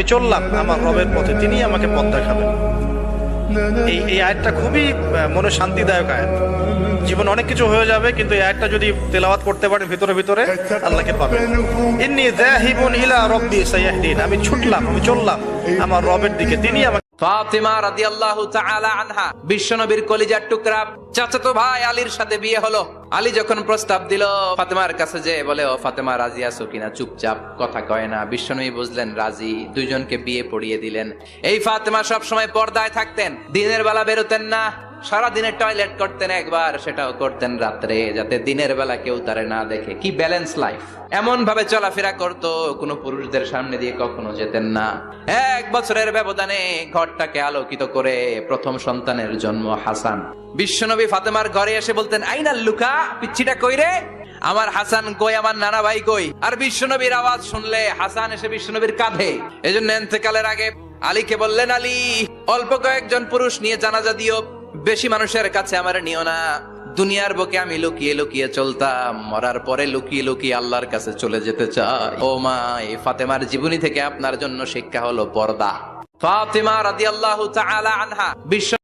আমি চললাম, আমার রবের পথে তিনি আমাকে পথ দেখাবেন। এই এই আয়াতটা খুবই মনে শান্তিদায়ক আয়াত। জীবন অনেক কিছু হয়ে যাবে, কিন্তু এই আয়াতটা যদি তেলাওয়াত করতে পারে ভিতরে ভিতরে, আল্লাহকে পাবেন। ইন্নি যাহিবুন ইলা রব্বি সাইয়াহদিন আমি ছুটলাম, আমি চললাম, আমার রবের দিকে তিনি আমাকে ফাতিমা রাদিয়াল্লাহু তাআলা আনহা, বিশ্বনবীর কলিজার টুকরা, চাচাতো ভাই আলীর সাথে বিয়ে হলো। আলী যখন প্রস্তাব দিল, ফাতেমার কাছে যে বলে, ও ফাতেমা, রাজি আছো কিনা? চুপচাপ কথা কয় না। বিশ্বনবী বুঝলেন, রাজি। দুইজনকে বিয়ে পড়িয়ে দিলেন। এই ফাতেমা সবসময় পর্দায় থাকতেন। দিনের বেলা বেরোতেন না। সারা দিনে টয়লেট করতেন একবার, সেটাও করতেন রাত্রে, যাতে দিনের বেলা কেউ তারে না দেখে। কি ব্যালেন্স লাইফ এমন ভাবে চলাফেরা করত, কোনো পুরুষদের সামনে দিয়ে কখনো যেতেন না। এক বছরের ব্যবধানে ঘরটাকে আলোকিত করে প্রথম সন্তানের জন্ম হাসান। বিশ্বনবী ফাতেমার ঘরে এসে বলতেন, আইনাল লুকা, পিচ্ছিটা কই রে? আমার হাসান কই, আমার নানা ভাই কই? আর বিশ্বনবীর আওয়াজ শুনলে হাসান এসে বিশ্বনবীর কাঁধে। এজন্য এন্তেকালের আগে আলীকে বললেন, আলী, অল্প কয়েকজন পুরুষ নিয়ে জানাজা দিও। বেশি মানুষের কাছে আমার নিও না। দুনিয়ার বুকে আমি লুকিয়ে লুকিয়ে চলতাম। মরার পরে লুকিয়ে লুকিয়ে আল্লাহর কাছে চলে যেতে চাই। ও মা, এই ফাতেমার জীবনী থেকে আপনার জন্য শিক্ষা হলো পর্দা। ফাতেমা রাদিয়াল্লাহু তাআলা আনহা, বিশ্ব